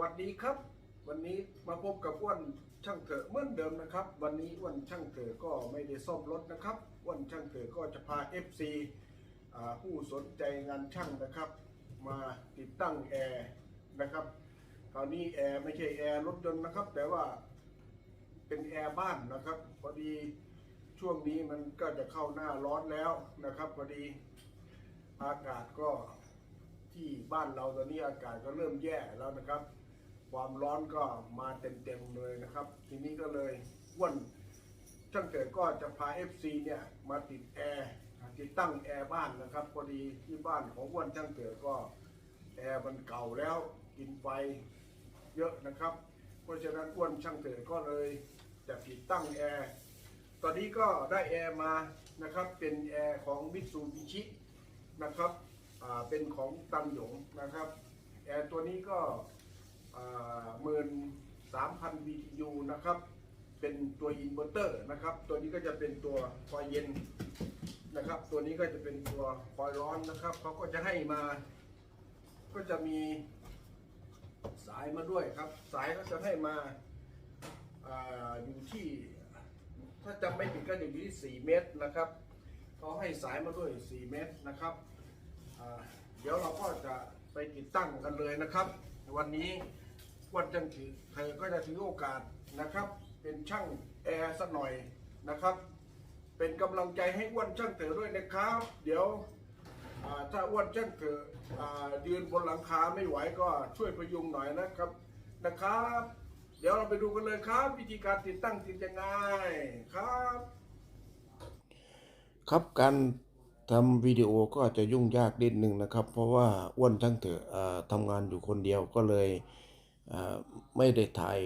วัสดีครับ วันนี้มาพบกับอ้วนช่างเถอะเหมือนเดิมนะครับ วันนี้อ้วนช่างเถอะก็ไม่ได้ซ่อมรถนะครับอ้วนช่างเถอะก็จะพา FC ผู้สนใจงานช่างนะครับ มาติดตั้งแอร์นะครับคราวนี้แอร์ไม่ใช่แอร์รถยนต์นะครับ แต่ว่าเป็นแอร์บ้านนะครับพอดีช่วงนี้มันก็จะเข้าหน้าร้อนแล้วนะครับพอดีอากาศก็ที่บ้านเราตอนนี้อากาศก็เริ่มแย่แล้วนะครับ ความร้อนก็มาเต็มๆเลยนะครับ ทีนี้ก็เลยอ้วนช่างเกิดก็จะพา FC เนี่ยมาติดแอร์ติดตั้งแอร์บ้านนะครับพอดีที่บ้านของอ้วนช่างเกิดก็แอร์มันเก่าแล้วกินไฟเยอะนะครับ เพราะฉะนั้นอ้วนช่างเกิดก็เลยจะติดตั้งแอร์ตอนนี้ก็ได้แอร์มานะครับเป็นแอร์ของมิตซูบิชินะครับเป็นของตังหยงนะครับแอร์ตัวนี้ก็ หมื่นสามพัน BTU นะครับ เป็นตัวอินเวอร์เตอร์นะครับ ตัวนี้ก็จะเป็นตัวคอยเย็นนะครับ ตัวนี้ก็จะเป็นตัวคอยร้อนนะครับเขาก็จะให้มา ก็จะมีสายมาด้วยครับ สายก็จะให้มาออยู่ที่ถ้าจำไม่ผิดก็อยู่ที่ 4 เมตรนะครับเขาให้สายมาด้วย 4 เมตรนะครับเดี๋ยวเราก็จะไปติดตั้งกันเลยนะครับ วันนี้ วันจันทร์ถือเธอก็จะถือโอกาสนะครับ เป็นช่างแอร์สักหน่อยนะครับ เป็นกำลังใจให้อ้วนช่างเถอด้วยนะครับ เดี๋ยวถ้าอ้วนช่างเถออ่ายืนบนหลังคาไม่ไหวก็ช่วยพยุงหน่อยนะครับนะครับ เดี๋ยวเราไปดูกันเลยครับ วิธีการติดตั้งติดยังไงครับ ครับการทำวิดีโอก็จะยุ่งยากนิดนึงนะครับ เพราะว่าอ้วนช่างเถอะอ่าทำงานอยู่คนเดียวก็เลย ไม่ได้ถ่าย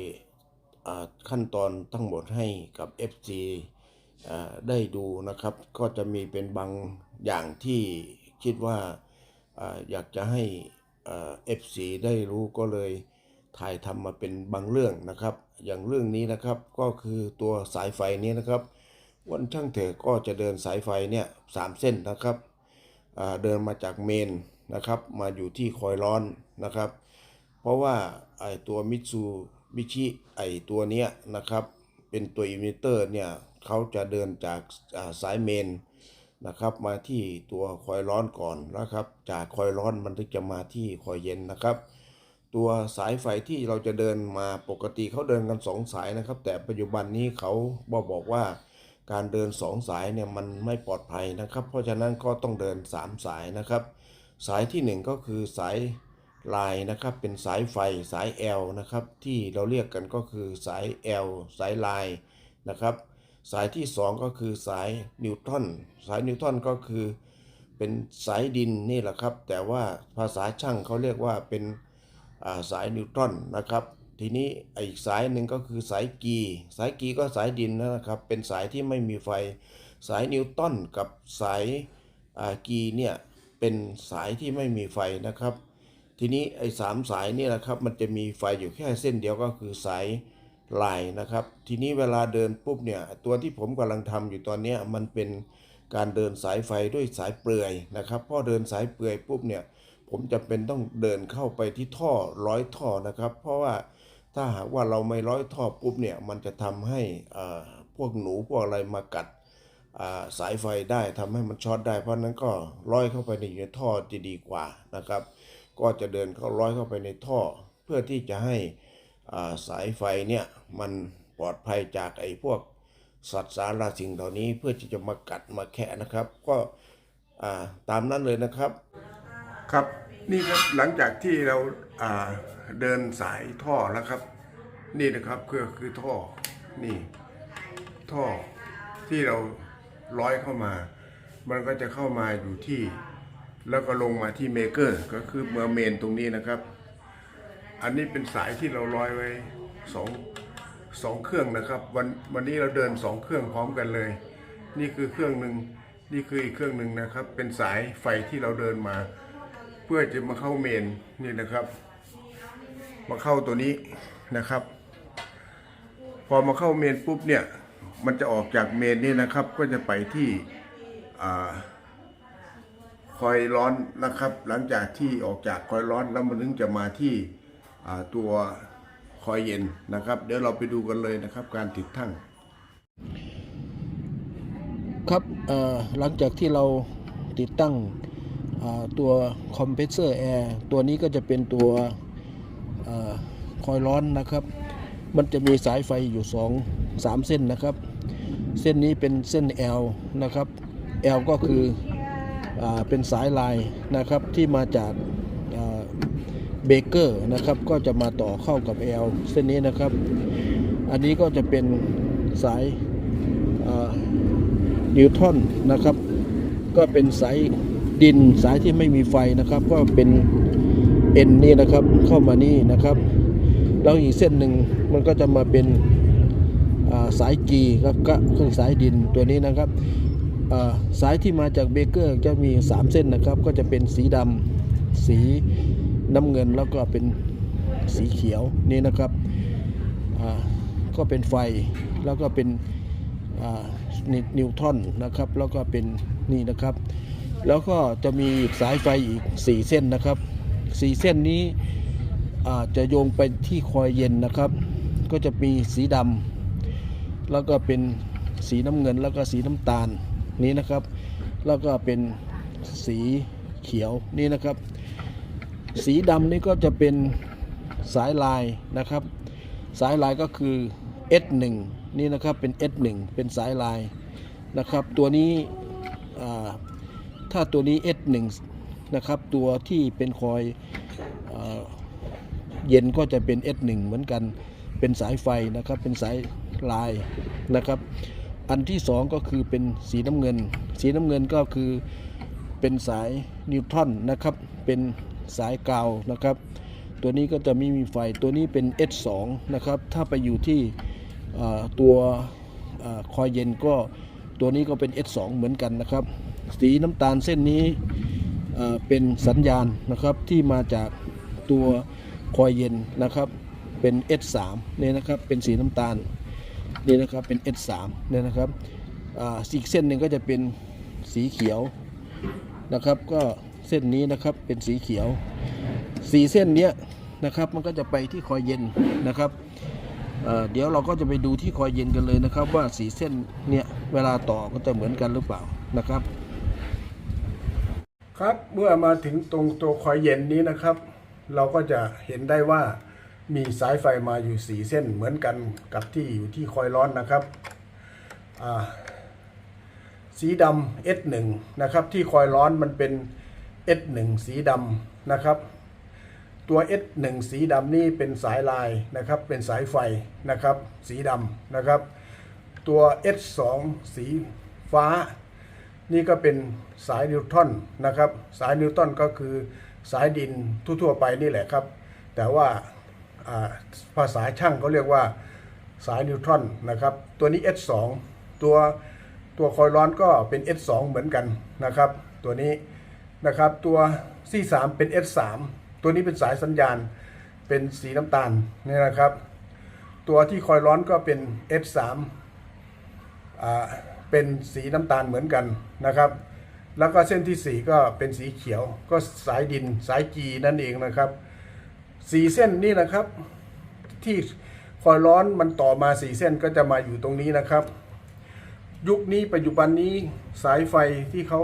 ขั้นตอนทั้งหมดให้กับ FC ได้ดูนะครับ ก็จะมีเป็นบางอย่างที่คิดว่าออยากจะให้อ่า FC ได้รู้ก็เลยถ่ายทำมาเป็นบางเรื่องนะครับ อย่างเรื่องนี้นะครับก็คือตัวสายไฟนี้นะครับ วันช่างเถอะก็จะเดินสายไฟเนี่ยสามเส้นนะครับเดินมาจากเมนนะครับ มาอยู่ที่คอยร้อนนะครับ ราะว่าไอตัวมิตซูบิชิไอตัวเนี้ยนะครับ เป็นตัวอิมิเตอร์เนี่ยเขาจะเดินจากาสายเมนนะครับ มาที่ตัวคอยร้อนก่อนนะครับ จากคอยร้อนมันถึงจะมาที่คอยเย็นนะครับ ตัวสายไฟที่เราจะเดินมาปกติเขาเดินกันสองสายนะครับ แต่ปัจจุบันนี้เขาบอกบอกว่าการเดินสองสายเนี่ยมันไม่ปลอดภัยนะครับ เพราะฉะนั้นก็ต้องเดิน 3 สายนะครับ สายทีหนึ่1 ก็คือสาย ลายนะครับเป็นสายไฟสาย L นะครับที่เราเรียกกันก็คือสาย L สายลายนะครับสายที่ 2 ก็คือสายนิวตันสายนิวตันก็คือเป็นสายดินนี่แหละครับ แต่ว่าภาษาช่างเขาเรียกว่าเป็นาสายนิวตันนะครับ ทีนี้อีกสายหนึ่งก็คือสายกี สายกีก็สายดินนะครับเป็นสายที่ไม่มีไฟ สายนิวตันกับสายากีเนี่ยเป็นสายที่ไม่มีไฟนะครับ ทีนี้ไอ้สามสายนี่แหละครับ มันจะมีไฟอยู่แค่เส้นเดียวก็คือสายลายนะครับ ทีนี้เวลาเดินปุ๊บเนี่ยตัวที่ผมกำลังทำอยู่ตอนนี้มันเป็นการเดินสายไฟด้วยสายเปลือยนะครับพอเดินสายเปลือยปุ๊บเนี่ยผมจะเป็นต้องเดินเข้าไปที่ท่อร้อยท่อนะครับ เพราะว่าถ้าหากว่าเราไม่ร้อยท่อปุ๊บเนี่ยมันจะทำให้พวกหนูพวกอะไรมากัดสายไฟได้ทำให้มันช็อตได้ เพราะนั้นก็ร้อยเข้าไปในอยู่ในท่อจะดีกว่านะครับ ก็จะเดินเข้าร้อยเข้าไปในท่อ เพื่อที่จะให้สายไฟเนี่ยมันปลอดภัยจากไอ้พวกสัตว์สาราสิ่งเหล่านี้เพื่อที่จะมากัดมาแคะนะครับ ก็ตามนั้นเลยนะครับ ครับนี่ครับหลังจากที่เราาเดินสายท่อแล้วครับ นี่นะครับคือคือท่อนี่ท่อที่เราร้อยเข้ามา มันก็จะเข้ามาอยู่ที่ แล้วก็ลงมาที่เมเกอร์ก็คือเมื่อเมนตรงนี้นะครับ อันนี้เป็นสายที่เราร้อยไว้สองสองเครื่องนะครับ วันวันนี้เราเดินสองเครื่องพร้อมกันเลย นี่คือเครื่องหนึ่งนี่คืออีกเครื่องหนึ่งนะครับ เป็นสายไฟที่เราเดินมา เพื่อจะมาเข้าเมนนี่นะครับ มาเข้าตัวนี้นะครับ พอมาเข้าเมนปุ๊บเนี่ยมันจะออกจากเมนนี่นะครับ ก็จะไปที่อ่า คอยร้อนนะครับ หลังจากที่ออกจากคอยร้อนแล้วมันถึงจะมาที่ตัวคอยเย็นนะครับ เดี๋ยวเราไปดูกันเลยนะครับ การติดตั้ง ครับหลังจากที่เราติดตั้งตัวคอมเพรสเซอร์แอร์ตัวนี้ก็จะเป็นตัวอคอยร้อนนะครับ มันจะมีสายไฟอยู่ 2 3 เส้นนะครับ เส้นนี้เป็นเส้น L นะครับ L ก็คือ เป็นสายลายนะครับที่มาจากเบเกอร์นะครับก็จะมาต่อเข้ากับ L เส้นนี้นะครับ อันนี้ก็จะเป็นสายนิวทอนนะครับ ก็เป็นสายดินสายที่ไม่มีไฟนะครับ ก็เป็นเอ็นนี่นะครับเข้ามานี่นะครับแล้วอีกเส้นหนึ่งมันก็จะมาเป็นสายจีครับก็คือสายดินตัวนี้นะครับ สายที่มาจากเบเกอร์จะมี 3 เส้นนะครับ ก็จะเป็นสีดำสีน้ำเงินแล้วก็เป็นสีเขียวนี่นะครับก็เป็นไฟแล้วก็เป็นนิวทอนนะครับแล้วก็เป็นนี่นะครับ แล้วก็จะมีสายไฟอีก 4 เส้นนะครับ 4 เส้นนี้จะโยงไปที่คอยเย็นนะครับ ก็จะมีสีดำแล้วก็เป็นสีน้ำเงินแล้วก็สีน้ำตาล นี้นะครับ แล้วก็เป็นสีเขียวนี่นะครับ สีดำนี่ก็จะเป็นสายลายนะครับ สายลายก็คือ S1 นี่นะครับเป็น S1 เป็นสายลายนะครับ ตัวนี้ถ้าตัวนี้ S1 นะครับ ตัวที่เป็นคอยเย็นก็จะเป็น S1 เหมือนกันเป็นสายไฟนะครับ เป็นสายลายนะครับ อันที่สองก็คือเป็นสีน้ำเงิน สีน้ำเงินก็คือเป็นสายนิวทรอนนะครับ เป็นสายกาวนะครับ ตัวนี้ก็จะไม่มีไฟ ตัวนี้เป็น S2 นะครับ ถ้าไปอยู่ที่ตัวอคอยเย็นก็ตัวนี้ก็เป็น S2 เหมือนกันนะครับ สีน้ำตาลเส้นนี้เป็นสัญญาณนะครับที่มาจากตัวคอยเย็นนะครับ เป็น S3 เนี่ยนะครับ เป็นสีน้ำตาล นี่นะครับเป็น S3 เนี่ยนะครับอ่าอีกเส้นหนึ่งก็จะเป็นสีเขียวนะครับ ก็เส้นนี้นะครับเป็นสีเขียวสีเส้นเนี้ยนะครับมันก็จะไปที่คอยเย็นนะครับเเดี๋ยวเราก็จะไปดูที่คอยเย็นกันเลยนะครับ ว่าสีเส้นเนี้ยเวลาต่อก็จะเหมือนกันหรือเปล่านะครับ ครับเมื่อมาถึงตรงตัวคอยเย็นนี้นะครับ เราก็จะเห็นได้ว่า มีสายไฟมาอยู่สีเส้นเหมือนกันกับที่อยู่ที่คอยร้อนนะครับ สีดำ S1 นะครับ ที่คอยร้อนมันเป็น S1 สีดำนะครับ ตัว S1 สีดำนี่เป็นสายลายนะครับ เป็นสายไฟนะครับ สีดำนะครับ ตัว S2 สีฟ้า นี่ก็เป็นสายนิวตรอนนะครับ สายนิวตรอนก็คือสายดินทั่วๆไปนี่แหละครับ แต่ว่า ภาษาช่างเขาเรียกว่าสายนิวตรอนนะครับ ตัวนี้ S2 ตัวตัวคอยร้อนก็เป็น S2 เหมือนกันนะครับ ตัวนี้นะครับตัว C3 เป็น S3 ตัวนี้เป็นสายสัญญาณเป็นสีน้ำตาลนี่นะครับ ตัวที่คอยร้อนก็เป็น S3 อ่าเป็นสีน้ำตาลเหมือนกันนะครับ แล้วก็เส้นที่ 4 ก็เป็นสีเขียวก็สายดินสายจีนั่นเองนะครับ สี่เส้นนี่นะครับ ที่คอยร้อนมันต่อมาสี่เส้นก็จะมาอยู่ตรงนี้นะครับ ยุคนี้ปัจจุบันนี้สายไฟที่เขา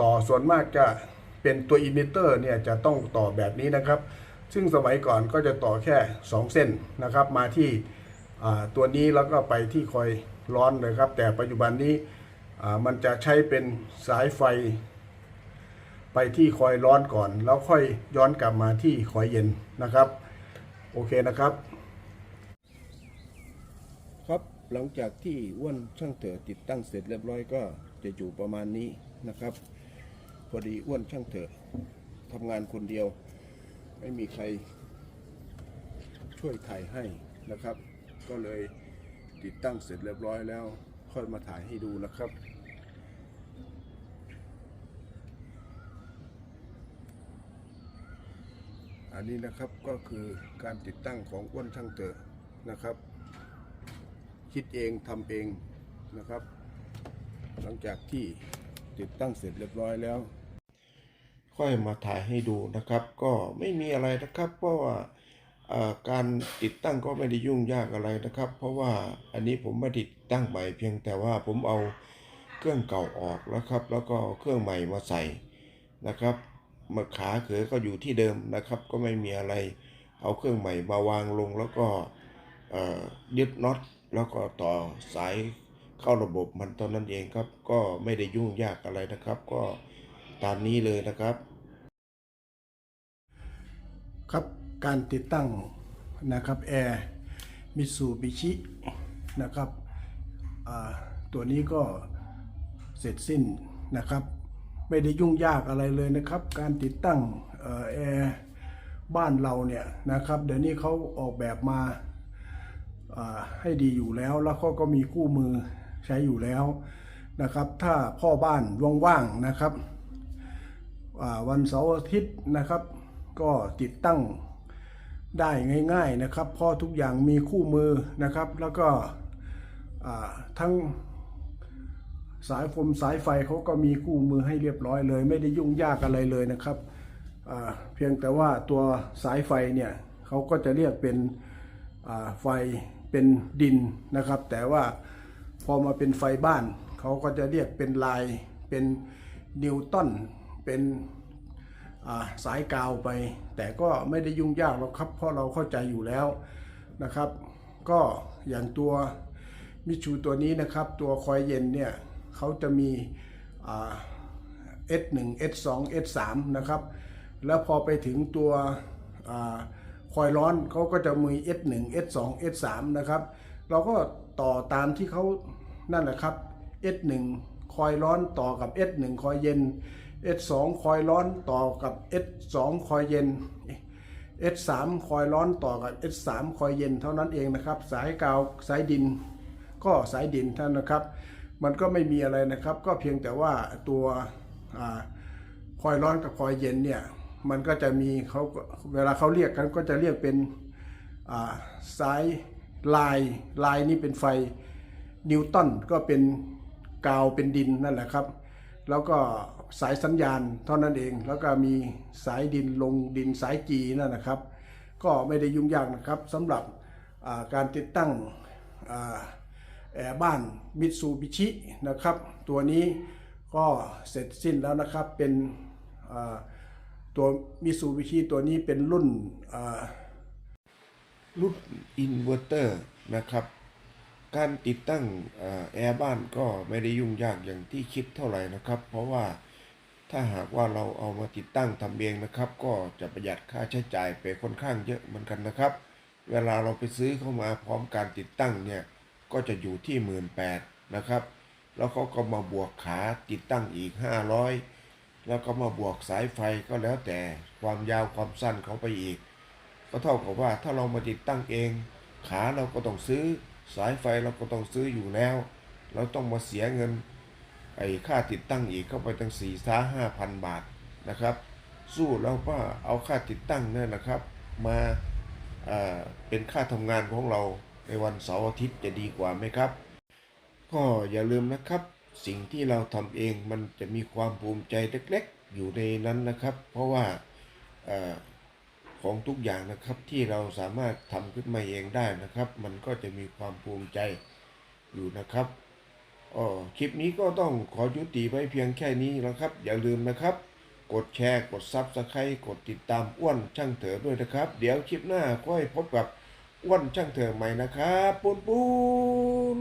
ต่อส่วนมากจะเป็นตัวอิมิเตอร์เนี่ยจะต้องต่อแบบนี้นะครับ ซึ่งสมัยก่อนก็จะต่อแค่ 2 เส้นนะครับ มาที่ตัวนี้แล้วก็ไปที่คอยร้อนเลยครับ แต่ปัจจุบันนี้มันจะใช้เป็นสายไฟ ไปที่คอยร้อนก่อน แล้วค่อยย้อนกลับมาที่คอยเย็นนะครับ โอเคนะครับ ครับหลังจากที่อ้วนช่างเถอะติดตั้งเสร็จเรียบร้อยก็จะอยู่ประมาณนี้นะครับ พอดีอ้วนช่างเถอะทำงานคนเดียว ไม่มีใครช่วยถ่ายให้นะครับ ก็เลยติดตั้งเสร็จเรียบร้อยแล้ว ค่อยมาถ่ายให้ดูนะครับ อันนี้นะครับก็คือการติดตั้งของอ้วนช่างเถอะนะครับ คิดเองทำเองนะครับ หลังจากที่ติดตั้งเสร็จเรียบร้อยแล้ว ค่อยมาถ่ายให้ดูนะครับ ก็ไม่มีอะไรนะครับ เพราะว่าการติดตั้งก็ไม่ได้ยุ่งยากอะไรนะครับ เพราะว่าอันนี้ผมไม่ติดตั้งใหม่เพียงแต่ว่าผมเอาเครื่องเก่าออกแล้วครับ แล้วก็เครื่องใหม่มาใส่นะครับ มาขาเขอก็อยู่ที่เดิมนะครับ ก็ไม่มีอะไรเอาเครื่องใหม่มาวางลงแล้วก็ยึดน็อตแล้วก็ต่อสายเข้าระบบมันเท่านั้นเองครับ ก็ไม่ได้ยุ่งยากอะไรนะครับ ก็ตามนี้เลยนะครับ ครับการติดตั้งนะครับแอร์มิตซูบิชินะครับตัวนี้ก็เสร็จสิ้นนะครับ ไม่ได้ยุ่งยากอะไรเลยนะครับ การติดตั้งออแอร์บ้านเราเนี่ยนะครับเดี๋ยวนี้เขาออกแบบมาให้ดีอยู่แล้วแล้วเขาก็มีคู่มือใช้อยู่แล้วนะครับ ถ้าพ่อบ้านว่างๆนะครับวันเสาร์อาทิตย์นะครับ ก็ติดตั้งได้ง่าย ๆนะครับเพราะทุกอย่างมีคู่มือนะครับ แล้วก็ทั้ง สายฟมสายไฟเขาก็มีคู่มือให้เรียบร้อยเลย ไม่ได้ยุ่งยากอะไรเลยนะครับ เพียงแต่ว่าตัวสายไฟเนี่ยเขาก็จะเรียกเป็นไฟเป็นดินนะครับ แต่ว่าพอมาเป็นไฟบ้านเขาก็จะเรียกเป็นลายเป็นนิวตันเป็นาสายกาวไป แต่ก็ไม่ได้ยุ่งยากหรอกครับเพราะเราเข้าใจอยู่แล้วนะครับ ก็อย่างตัวมิชูตัวนี้นะครับ ตัวคอยเย็นเนี่ย เขาจะมีอ่า S1 S2 S3 นะครับ แล้วพอไปถึงตัวคอยร้อนเขาก็จะมี S1 S2 S3 นะครับ เราก็ต่อตามที่เขานั่นแหละครับ S1 คอยร้อนต่อกับ S1 คอยเย็น S2 คอยร้อนต่อกับ S2 คอยเย็น S3 คอยร้อนต่อกับ S3 คอยเย็นเท่านั้นเองนะครับ สายกาวสายดินก็สายดินท่านนะครับ มันก็ไม่มีอะไรนะครับ ก็เพียงแต่ว่าตัวคอยร้อนกับคอยเย็นเนี่ยมันก็จะมีเขาเวลาเขาเรียกกันก็จะเรียกเป็นสายลายลายนี่เป็นไฟนิวตันก็เป็นกาวเป็นดินนั่นแหละครับ แล้วก็สายสัญญาณเท่านั้นเอง แล้วก็มีสายดินลงดินสายจีนั่นนะครับ ก็ไม่ได้ยุ่งยากนะครับสำหรับการติดตั้งอแอร์บ้าน มิตซูบิชินะครับ ตัวนี้ก็เสร็จสิ้นแล้วนะครับ เป็นตัวมิตซูบิชิตัวนี้เป็นรุ่นรุ่นอินเวอร์เตอร์นะครับ การติดตั้งอแอร์บ้านก็ไม่ได้ยุ่งยากอย่างที่คิดเท่าไหร่นะครับ เพราะว่าถ้าหากว่าเราเอามาติดตั้งทำเองนะครับ ก็จะประหยัดค่าใช้จ่ายไปค่อนข้างเยอะเหมือนกันนะครับ เวลาเราไปซื้อเข้ามาพร้อมการติดตั้งเนี่ย ก็จะอยู่ที่หมื่นแปดนะครับ แล้วเขาก็มาบวกขาติดตั้งอีก 500 แล้วก็มาบวกสายไฟก็แล้วแต่ความยาวความสั้นเขาไปอีก ก็เท่ากับว่าถ้าเรามาติดตั้งเอง ขาเราก็ต้องซื้อสายไฟเราก็ต้องซื้ออยู่แล้ว เราต้องมาเสียเงินไอ้ค่าติดตั้งอีกเข้าไปตั้งสี่สาห้าพันบาทนะครับ สู้แล้วก็เอาค่าติดตั้งเนี่ยนะครับ มาเอ่อเป็นค่าทำงานของเรา ในวันเสาร์อาทิตย์จะดีกว่าไหมครับ ก็อย่าลืมนะครับ สิ่งที่เราทำเองมันจะมีความภูมิใจเล็กๆ อยู่ในนั้นนะครับ เพราะว่าอของทุกอย่างนะครับที่เราสามารถทำขึ้นมาเองได้นะครับ มันก็จะมีความภูมิใจอยู่นะครับอ๋อคลิปนี้ก็ต้องขอยุติไว้เพียงแค่นี้แล้วครับ อย่าลืมนะครับ กดแชร์ กดซับสไครต์กดติดตามอ้วนช่างเถอด้วยนะครับ เดี๋ยวคลิปหน้าก็ให้พบกับ วันช่างเถอใหม่นะครับปูนปูน